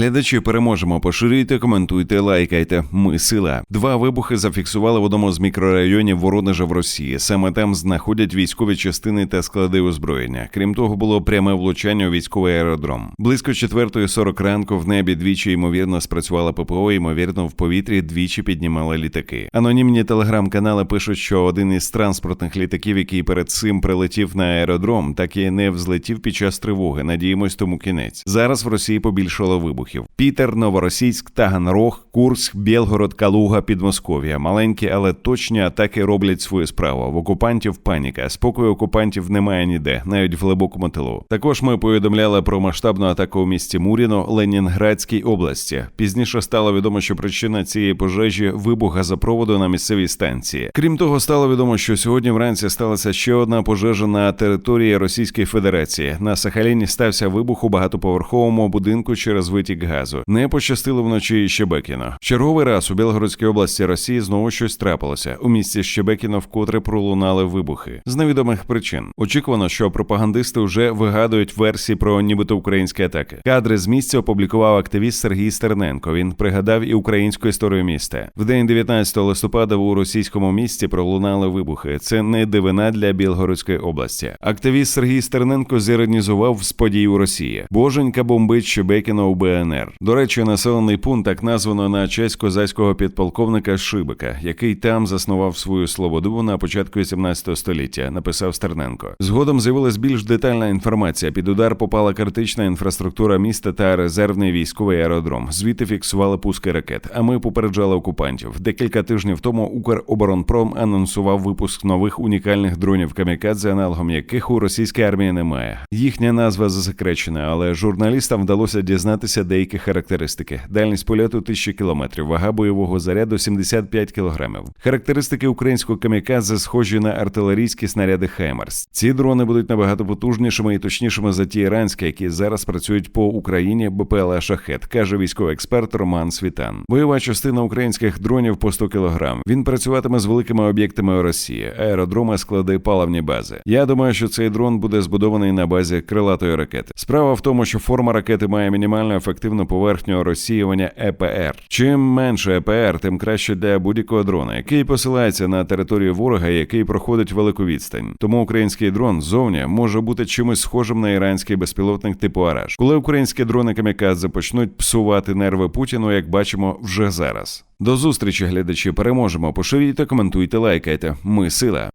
Глядачі переможемо. Поширюйте, коментуйте, лайкайте. Ми сила. Два вибухи зафіксували в одному з мікрорайонів Воронежа в Росії. Саме там знаходять військові частини та склади озброєння. Крім того, було пряме влучання у військовий аеродром. Близько 4.40 ранку в небі двічі ймовірно спрацювала ППО. Ймовірно, в повітрі двічі піднімали літаки. Анонімні телеграм-канали пишуть, що один із транспортних літаків, який перед цим прилетів на аеродром, так і не взлетів під час тривоги. Надіємось, тому кінець. Зараз в Росії побільшало вибухів. Пітер, Новоросійськ, Таганрог, Курск, Білгород, Калуга, Підмосков'я. Маленькі, але точні атаки роблять свою справу. В окупантів паніка. Спокою окупантів немає ніде, навіть в глибокому тилу. Також ми повідомляли про масштабну атаку у місті Муріно, Ленінградській області. Пізніше стало відомо, що причина цієї пожежі вибух газопроводу на місцевій станції. Крім того, стало відомо, що сьогодні вранці сталася ще одна пожежа на території Російської Федерації. На Сахаліні стався вибух у багатоповерховому будинку через витік газу. Не пощастило вночі і Щебекіно. Черговий раз у Білгородській області Росії знову щось трапилося. У місті Щебекіно вкотре пролунали вибухи з невідомих причин. Очікувано, що пропагандисти вже вигадують версії про нібито українські атаки. Кадри з місця опублікував активіст Сергій Стерненко. Він пригадав і українську історію міста. В день 19 листопада у російському місті пролунали вибухи. Це не дивина для Білгородської області. Активіст Сергій Стерненко зіронізував з подій у Росії. Боженька бомбить Щебекіно у БНР. До речі, населений пункт так названо на честь козацького підполковника Шибика, який там заснував свою слободу на початку 18 століття. Написав Стерненко. Згодом з'явилась більш детальна інформація. Під удар попала критична інфраструктура міста та резервний військовий аеродром. Звідти фіксували пуски ракет. А ми попереджали окупантів. Декілька тижнів тому Укроборонпром анонсував випуск нових унікальних дронів камікадзе, аналогом яких у російській армії немає. Їхня назва засекречена, але журналістам вдалося дізнатися деякі характеристики: дальність польоту 1000 кілометрів, вага бойового заряду 75 кілограмів. Характеристики українського камікадзе схожі на артилерійські снаряди Хаймерс. Ці дрони будуть набагато потужнішими і точнішими за ті іранські, які зараз працюють по Україні БПЛА Шахет, каже військовий експерт Роман Світан. Бойова частина українських дронів по 100 кілограм. Він працюватиме з великими об'єктами Росії, аеродроми, склади, паливні бази. Я думаю, що цей дрон буде збудований на базі крилатої ракети. Справа в тому, що форма ракети має мінімально ефективну поверхню розсіювання ЕПР. Чим менше ЕПР, тим краще для будь-якого дрона, який посилається на територію ворога, який проходить велику відстань. Тому український дрон ззовні може бути чимось схожим на іранський безпілотник типу Араш. Коли українські дрони камікадзе почнуть псувати нерви Путіну, як бачимо вже зараз. До зустрічі, глядачі. Переможемо. Поширюйте, коментуйте, лайкайте. Ми сила.